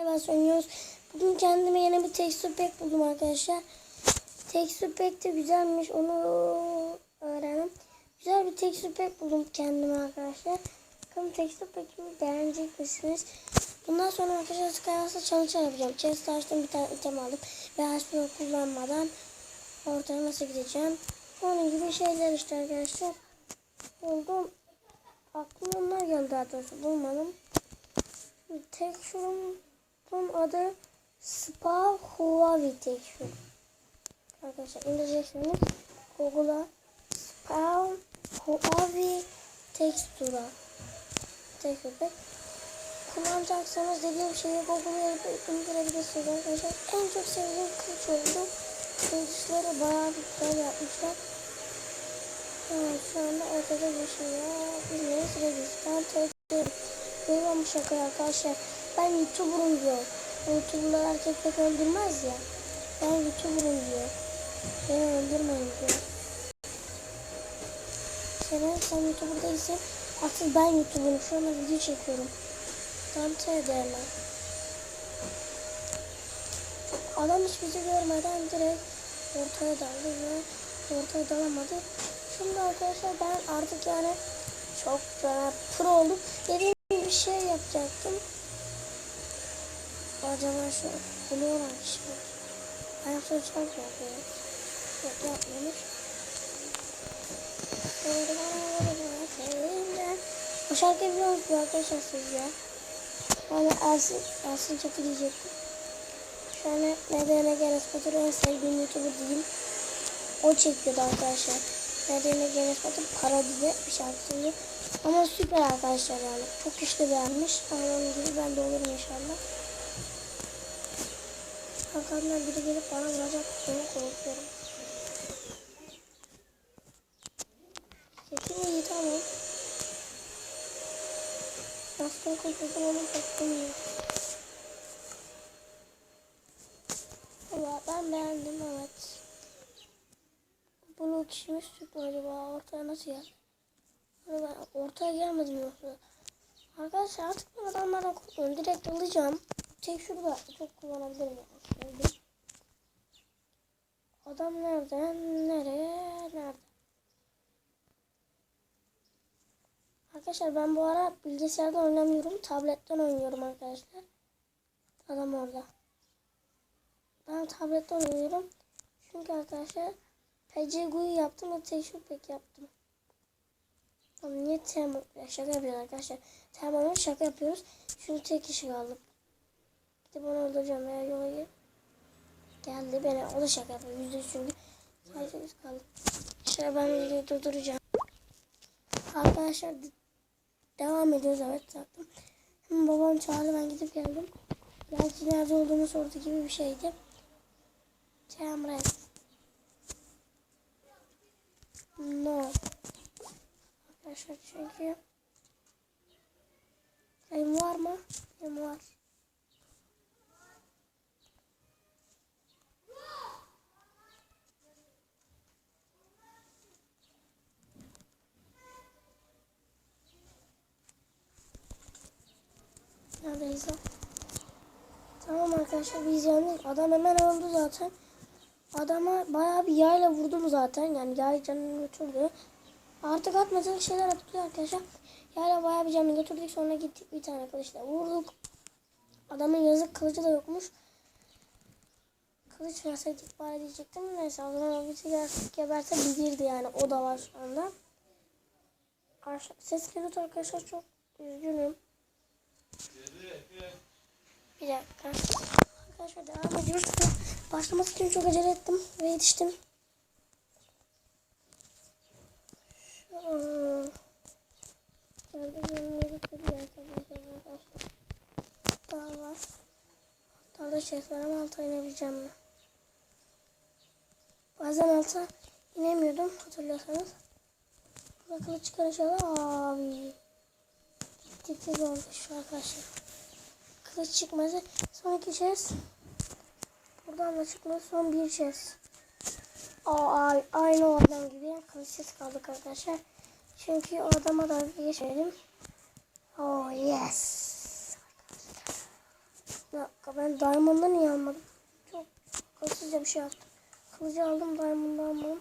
beraber oynuyoruz. Bugün kendime yeni bir tekstür pack buldum arkadaşlar. Tekstür pack de güzelmiş. Onu öğrendim. Güzel bir tekstür pack buldum kendime arkadaşlar. Bakalım tekstür pack'imi beğenecek misiniz? Bundan sonra arkadaşlar Skywas'ta challenge yapacağım. Chest açtım bir tane item aldım. Ve HP kullanmadan ortaya nasıl gideceğim? Onun gibi şeyler işte arkadaşlar. Buldum. Aklıma onlar geldi daha bulmadım. Tek şunun adı Spa Huawei tek şu. Arkadaşlar indireceksiniz. Google'a Spa Huawei Textura. Tek köpek. Kullanacaksanız dediğim şeyi Google'a indirebilirsiniz arkadaşlar. En çok sevdiğim kılıç oldu. Kılıçları bayağı bir güzel yapmışlar. Evet şu anda ortada yaşıyor. Bilmeyiz regiz. Ben tekrar Duymamış arkadaşlar. Ben YouTuber'ım diyor. YouTuber'lar erkek pek öldürmez ya. Ben YouTuber'ım diyor. Beni öldürmeyin diyor. Sen, sen YouTuber değilsin. Asıl ben YouTuber'ım. Şu anda video çekiyorum. Dante ederler. Adam hiç bizi görmeden direkt ortaya daldı ve ortaya dalamadı. Şimdi arkadaşlar ben artık yani çok pro oldum. Dediğim bir şey yapacaktım. Acaba şu buluyorlar şimdi. Ben yapsam çok yapıyor. Yok yapmamış. O şarkıyı biliyor musunuz arkadaşlar siz ya? Hani Ersin, Ersin Çakı diyecektim. Şu an nedene gene Spotter en sevdiğim YouTuber diyeyim. O çekiyordu arkadaşlar. Nedene gene Spotter para diye bir şarkı söylüyor. Ama süper arkadaşlar yani. Çok kişi de beğenmiş. Onun gibi ben de olurum inşallah. Arkamdan biri gelip bana vuracak. Onu korkuyorum. Sesim iyi tamam. Aslında korkuyorum ama korkmuyor. Valla ben beğendim evet. Bu kişimiz süper acaba ortaya nasıl geldi? Ortaya gelmedim yoksa. Arkadaşlar artık ben adamlardan korkmuyorum. Direkt alacağım. Tek şurada çok kullanabilirim. aslında. Adam nerede? Nereye? Nerede? Arkadaşlar ben bu ara bilgisayardan oynamıyorum. Tabletten oynuyorum arkadaşlar. Adam orada. Ben tabletten oynuyorum. Çünkü arkadaşlar PCGU'yu yaptım ve şu pek yaptım. Ama niye? Ya şaka yapıyoruz arkadaşlar. Temur'a şaka yapıyoruz. Çünkü tek kişi kaldı. Gidip onu öldüreceğim veya yola gir. Geldi beni. Şaka yapıyor. Yüzde yüz çünkü. Sadece biz kaldık. Ben videoyu durduracağım. Arkadaşlar devam ediyoruz evet zaten. Hemen babam çağırdı ben gidip geldim. Belki nerede olduğunu sordu gibi bir şeydi. Temret. No. Arkadaşlar çünkü Sayım var mı? Sayım var. Neredeyiz lan? Tamam arkadaşlar biz yendik. Adam hemen öldü zaten. Adama bayağı bir yayla vurdum zaten. Yani yay canını götürdü. Artık atmayacak şeyler atılıyor arkadaşlar. Yayla bayağı bir canını götürdük. Sonra gittik bir tane kılıçla vurduk. Adamın yazık kılıcı da yokmuş. Kılıç verseydik bari diyecektim. Neyse o zaman bizi geberse bilirdi yani. O da var şu anda. Ses geliyor arkadaşlar çok üzgünüm. Bir dakika. Arkadaşlar devam ediyoruz. Başlaması için çok acele ettim ve yetiştim. Daha var. Daha da şey var ama alta inebileceğim mi? Bazen alta inemiyordum hatırlıyorsanız. Kılıç çıkar inşallah. Abi. Gittikçe zormuş arkadaşlar. Kılıç çıkmazı son iki chest. Buradan da çıkmaz son bir chest. Aa, aynı o adam gibi kılıçsız kaldık arkadaşlar. Çünkü o adama da geçmedim. Oh yes. Dakika ben Diamond'da niye almadım? Çok akılsızca bir şey yaptım. Kılıcı aldım Diamond'da almadım.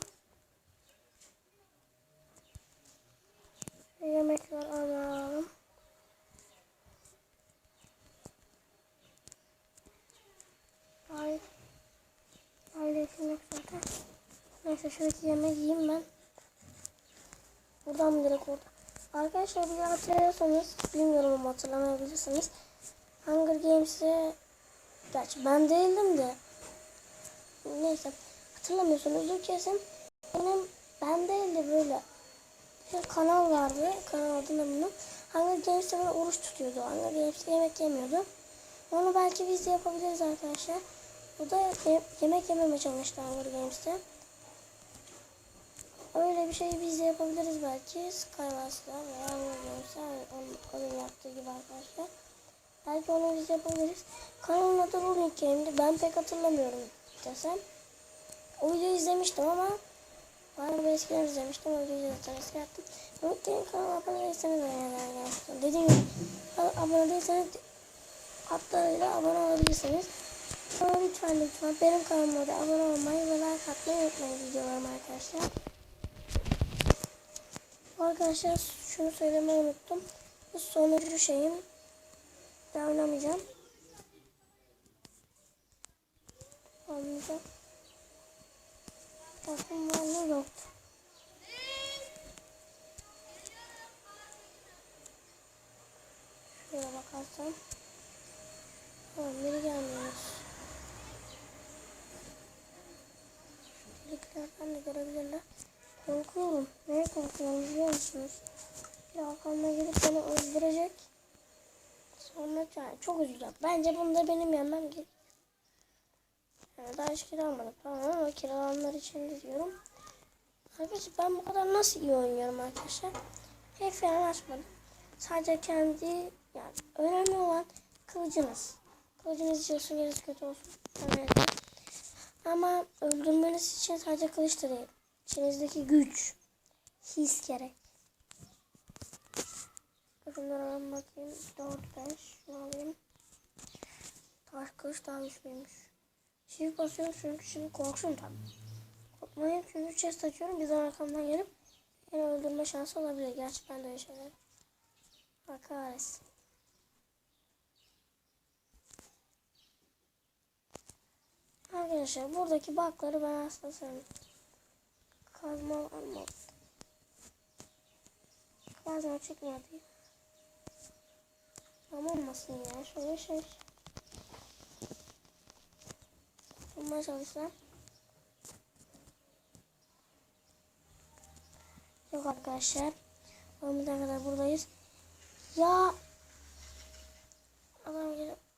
Yemekler alalım. Hayır. Hayır işim yok zaten. Neyse şuradaki yemeği yiyeyim ben. Buradan direkt orada? Arkadaşlar bir hatırlıyorsanız bilmiyorum ama hatırlamayabilirsiniz. Hunger Games'e Gerçi ben değildim de. Neyse. Hatırlamıyorsunuzdur kesin. Benim ben değil de böyle bir kanal vardı. Kanal adını bilmiyorum. Hunger Games'te böyle oruç tutuyordu. Hunger Games'te yemek yemiyordu. Onu belki biz de yapabiliriz arkadaşlar. Bu da ye- yemek yememe çalıştı Hunger Games'te. Öyle bir şey biz de yapabiliriz belki. Skywars'la veya Games'te onun, onun yaptığı gibi arkadaşlar. Belki onu biz yapabiliriz. Kanalın adı Ruling Game'di. Ben pek hatırlamıyorum desem. O videoyu izlemiştim ama bayağı bir eskiden izlemiştim. O videoyu zaten eski yaptım. Ruling Game kanalına abone değilseniz gelmiştim. Dediğim gibi abone değilseniz hatlarıyla abone olabilirsiniz. Ama lütfen lütfen benim kanalıma da abone olmayı ve like atmayı unutmayın videolarıma arkadaşlar. Arkadaşlar şunu söylemeyi unuttum. Bu sonuncu şeyim. Daha oynamayacağım. Olmayacak. Takım var mı? Yok. Şöyle bakarsam. Tamam biri gelmiyor. Şu deliklerden de görebilirler. Korkuyorum. Neye korkuyorum biliyor musunuz? Bir arkamda gelip beni öldürecek. Sonra yani çok üzüleceğim. Bence bunda benim yenmem gerek. Yani daha hiç kiralamadım tamam ama kiralananlar için diyorum. Arkadaşlar ben bu kadar nasıl iyi oynuyorum arkadaşlar? Pek falan açmadım. Sadece kendi yani önemli olan kılıcınız. Kılıcınız iyi olsun gerisi kötü olsun. Evet. Ama öldürmeniz için sadece kılıç da değil. İçinizdeki güç, his gerek. Şunları alalım bakayım. 4, 5. Şunu alayım. Taş kılıç daha güçlüymüş. Shift basıyorum çünkü şimdi korksun tabii. Korkmayayım çünkü chest açıyorum. Bizden arkamdan gelip beni öldürme şansı olabilir. Gerçi ben de öyle şeyler. Kahretsin. Arkadaşlar buradaki bakları ben aslında sevmiyorum. Kazma var mı? Kazma çıkmadı. Ama olmasın ya. Şöyle şey. Bulmaya çalışsam. Yok arkadaşlar. Olmadan kadar buradayız. Ya. Adam gelip.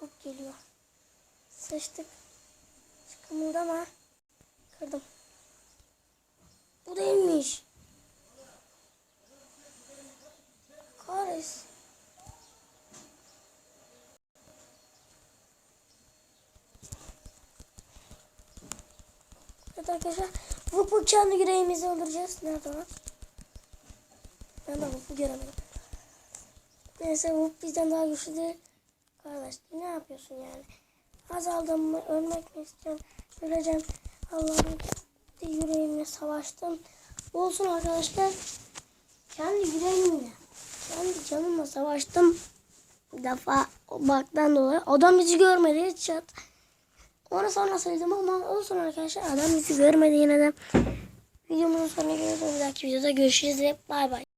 Hop geliyor. Sıçtık. Kımıldama. Kırdım. Bu değilmiş. Kahretsin. Evet arkadaşlar. Vuk kendi yüreğimizi öldüreceğiz. Nerede lan? Ben de Vuk'u göremedim. Neyse Vuk bizden daha güçlü değil. Kardeş ne yapıyorsun yani? Azaldım mı? Ölmek mi istiyorum? Öleceğim. Allah'ım yüreğimle savaştım. Olsun arkadaşlar. Kendi yüreğimle. Kendi canımla savaştım. Bir defa baktan dolayı. Adam bizi görmedi. Hiç çat. Onu sonra söyledim ama olsun arkadaşlar. Adam bizi görmedi yine de. Videomuzun sonuna geliyoruz. Bir dahaki videoda görüşürüz ve bay bay.